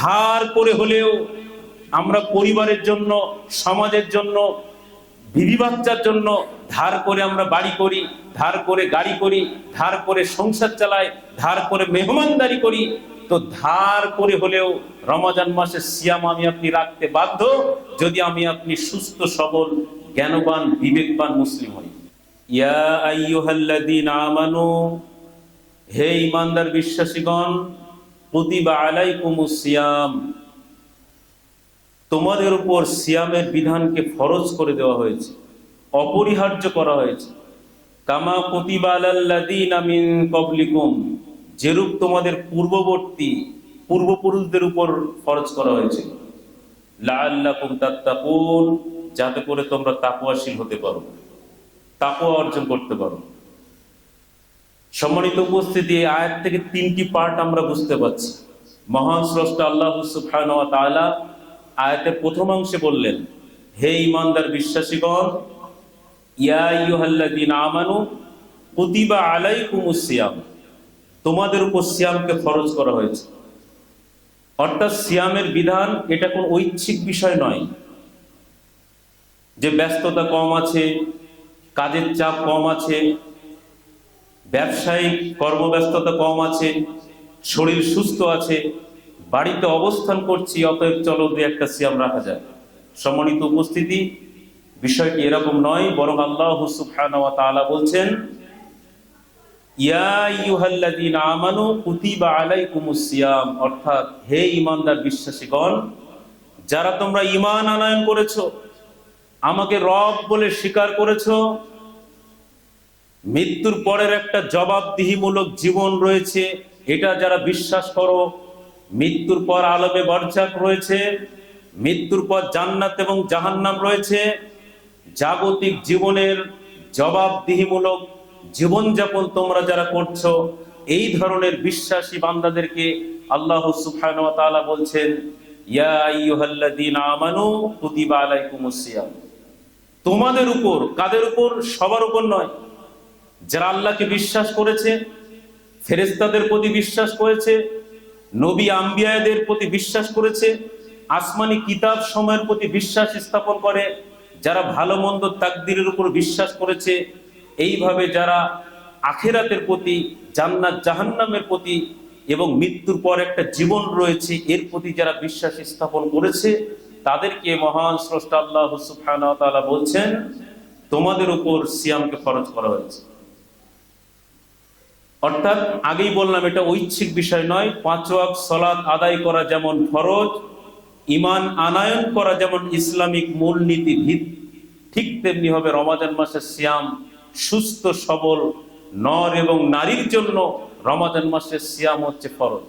ধার করে হলেও আমরা পরিবারের জন্য, সমাজের জন্য বিবি বাচ্চার জন্য ধার করে আমরা বাড়ি করি, ধার করে গাড়ি করি, ধার করে সংসার চালাই, ধার করে মেহমানদারি করি, তো ধার করে হলেও রমজান মাসে সিয়াম আমি আপনি রাখতে বাধ্য, যদি আমি আপনি সুস্থ, সবল, জ্ঞানবান, বিবেকবান মুসলিম হই। ইয়া আইয়ুহাল্লাযীনা আমানু, হে ইমানদার বিশ্বাসীগণ তোমাদের উপর সিয়ামের বিধানকে ফরজ করে দেওয়া হয়েছে, অপরিহার্য করা হয়েছে। কামা মিন ক্বাবলিকুম, যেরূপ তোমাদের পূর্ববর্তী পূর্বপুরুষদের উপর ফরজ করা তাত্তাকুন, যাতে করে তোমরা তাকওয়াশীল হতে পারো তাকওয়া অর্জন করতে পারো। সম্মানিত উপস্থিতি আয়াত থেকে তিনটি পার্ট আমরা বুঝতে পারছি। মহান স্রষ্টা আল্লাহ তাআলা আয়াতের প্রথমাংশে বললেন, হে ইমানদার বিশ্বাসীগণ, ইয়া আমানু কুতিবা আলাইকুমুস সিয়াম, তোমাদের উপর সিয়ামকে ফরজ করা হয়েছে। অর্থাৎ সিয়ামের বিধান এটা কোন ঐচ্ছিক বিষয় নয়। যে ব্যস্ততা কম আছে, কাজের চাপ কম আছে ব্যবসায়িক কর্মব্যস্ততা কম আছে, শরীর সুস্থ আছে, বাড়িতে অবস্থান করছি, অতএব চলো দু একটা সিয়াম রাখা যায় সম্মানিত উপস্থিতি, বিষয়টি এরকম নয়, বরং আল্লাহ সুবহানাহু তাআলা বলছেন সিয়াম। অর্থাৎ, হে বিশ্বাসীগণ, যারা তোমরা ঈমান আনায়ন করেছ, আমাকে রব বলে স্বীকার করেছ মৃত্যুর পরের একটা জবাবদিহিমূলক জীবন রয়েছে, এটা যারা বিশ্বাস করো, মৃত্যুর পর আলমে বরজাক রয়েছে, মৃত্যুর পর জান্নাত এবং জাহান্নাম রয়েছে, জাগতিক জীবনের জবাবদিহিমূলক জীবনযাপন তোমরা যারা করছ, এই ধরনের বিশ্বাসী বান্দাদেরকে আল্লাহ তাআলা বলছেন তোমাদের উপর, কাদের উপর? সবার উপর নয়। যারা আল্লাহকে বিশ্বাস করেছে ফেরেস্তাদের প্রতি বিশ্বাস করেছে, নবী আম্বিয়াদের প্রতি বিশ্বাস করেছে, আসমানি কিতাব সময়ের প্রতি বিশ্বাস স্থাপন করে, যারা ভালো মন্দ তাকদিরের উপর বিশ্বাস করেছে, এইভাবে যারা আখেরাতের প্রতি, জান্নাত জাহান্নামের প্রতি এবং মৃত্যুর পর একটা জীবন রয়েছে, এর প্রতি যারা বিশ্বাস স্থাপন করেছে, তাদেরকে মহান স্রষ্টা আল্লাহ তাআলা বলছেন, তোমাদের উপর সিয়ামকে ফরজ করা হয়েছে। অর্থাৎ আগেই বললাম, এটা ঐচ্ছিক বিষয় নয়। পাঁচ ওয়াক্ত সলাৎ আদায় করা যেমন ফরজ ইমান আনায়ন করা যেমন ইসলামিক মূলনীতি ভিত, ঠিক তেমনি হবে রমাজান মাসের সিয়াম সুস্থ, সবল, নর এবং নারীর জন্য রমাজান মাসের সিয়াম হচ্ছে ফরজ।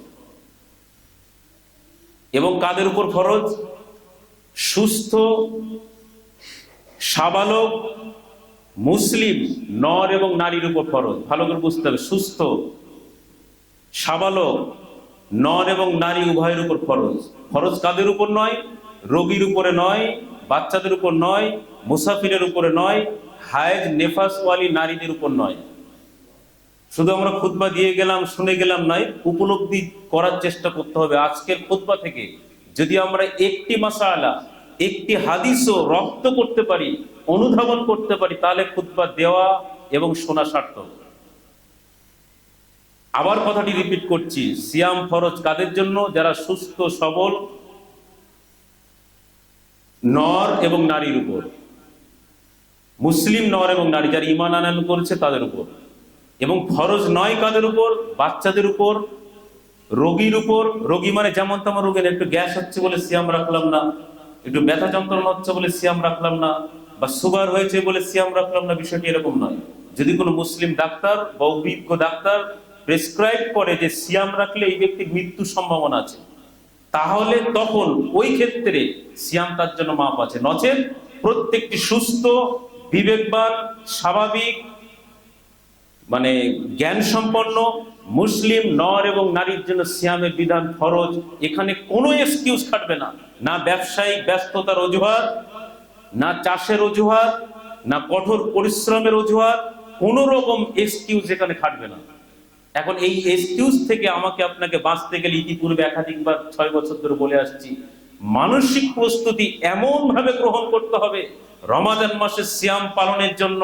এবং কাদের উপর ফরজ? সুস্থ, সাবালক মুসলিম নর এবং নারীর উপর ফরজ। ভালো করে বুঝতে হবে, সুস্থ, সাবালক, নর এবং নারী উভয়ের উপর ফরজ। ফরজ কাদের উপর নয়? রোগীর উপরে নয়, বাচ্চাদের উপর নয়, মুসাফিরের উপরে নয়, হায়েজ, নেফাসওয়ালি নারীদের উপর নয়। শুধু আমরা খুতবা দিয়ে গেলাম, শুনে গেলাম নয়, উপলব্ধি করার চেষ্টা করতে হবে। আজকের খুতবা থেকে যদি আমরা একটি মাসালা, একটি হাদিসও রপ্ত করতে পারি অনুধাবন করতে পারি, তাহলে খুতবা দেওয়া এবং শোনা সার্থক। আবার কথাটি রিপিট করছি, সিয়াম ফরজ কাদের জন্য? যারা সুস্থ, সবল, নর এবং নারীর উপর। মুসলিম নর এবং নারী, যারা ইমান আনয়ন করেছে তাদের উপর। এবং ফরজ নয় কাদের উপর? বাচ্চাদের উপর, রোগীর উপর। রোগী মানে যেমন তেমন রোগের একটু গ্যাস হচ্ছে বলে সিয়াম রাখলাম না, একটু ব্যথা যন্ত্রণা হচ্ছে বলে সিয়াম রাখলাম না। বা সুগার হয়েছে বলে সিয়াম রাখলাম না, বিষয়টি এরকম নয়। যদি কোনো মুসলিম ডাক্তার বা অভিজ্ঞ ডাক্তার প্রেসক্রাইব করে যে সিয়াম রাখলে এই ব্যক্তির মৃত্যুর সম্ভাবনা আছে, তাহলে তখন ওই ক্ষেত্রে সিয়াম তার জন্য মাপ আছে। নচেত প্রত্যেকটি সুস্থ, বিবেকবান, স্বাভাবিক মানে জ্ঞান সম্পন্ন মুসলিম, নর এবং নারীর জন্য সিয়ামের বিধান ফরজ। এখানে কোনো এক্সকিউজ খাটবে না। না ব্যবসায়িক ব্যস্ততার অজুহাত না চাষের অজুহাত, না কঠোর পরিশ্রমের অজুহাত, কোন রকম এক্সকিউজ এখানে খাটবে না। এখন এই এক্সকিউজ থেকে আমাকে আপনাকে বাঁচতে গেলে ইতিপূর্বে একাধিকবার ছয় বছর ধরে বলে আসছি, মানসিক প্রস্তুতি এমন ভাবে গ্রহণ করতে হবে রমাজান মাসে সিয়াম পালনের জন্য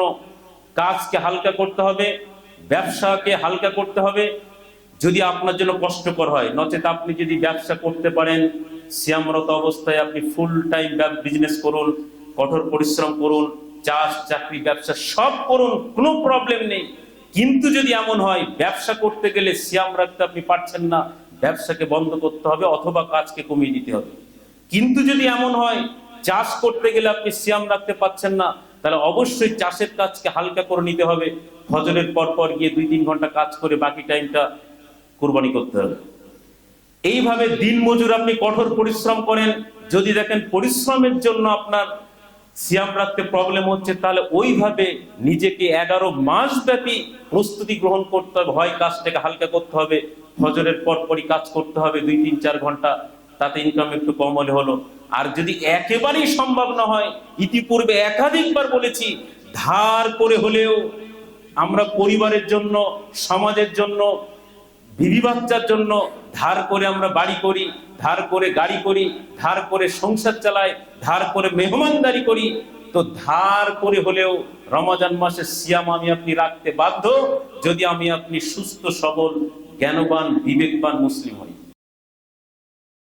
কাজকে হালকা করতে হবে, ব্যবসাকে হালকা করতে হবে। যদি আপনার জন্য কষ্টকর হয়, নচেত আপনি যদি ব্যবসা করতে পারেন, সিয়ামরত অবস্থায় আপনি ফুল টাইম বিজনেস করুন কঠোর পরিশ্রম করুন, চাষ, চাকরি, ব্যবসা সব করুন, কোনো প্রবলেম নেই। কিন্তু যদি এমন হয়, ব্যবসা করতে গেলে সিয়াম রাখতে আপনি পারছেন না, ব্যবসাকে বন্ধ করতে হবে অথবা কাজকে কমিয়ে দিতে হবে। কিন্তু যদি এমন হয়, চাষ করতে গেলে আপনি সিয়াম রাখতে পাচ্ছেন না, তাহলে অবশ্যই চাষের কাজকে হালকা করে নিতে হবে। ফজরের পর পর গিয়ে দুই তিন ঘণ্টা কাজ করে বাকি টাইমটা কোরবানি করতে হবে। এইভাবে দিন মজুর আপনি কঠোর পরিশ্রম করেন। যদি দেখেন পরিশ্রমের জন্য আপনার সিয়াম রাখতে প্রবলেম হচ্ছে, তাহলে ওইভাবে নিজেকে এগারো মাস ব্যাপী প্রস্তুতি গ্রহণ করতে হবে। হয় কাজটাকে হালকা করতে হবে, ফজরের পর পরই কাজ করতে হবে দুই, তিন, চার ঘণ্টা, তাতে ইনকাম একটু কম হলে হলো। আর যদি একেবারেই সম্ভব না হয়, ইতিপূর্বে একাধিকবার বলেছি, ধার করে হলেও আমরা পরিবারের জন্য, সমাজের জন্য বিবি বাচ্চার জন্য ধার করে আমরা বাড়ি করি, ধার করে গাড়ি করি, ধার করে সংসার চালাই, ধার করে মেহমানদারি করি, তো ধার করে হলেও রমাজান মাসে সিয়াম আমি আপনি রাখতে বাধ্য। যদি আমি আপনি সুস্থ, সবল, জ্ঞানবান, বিবেকবান মুসলিম হই।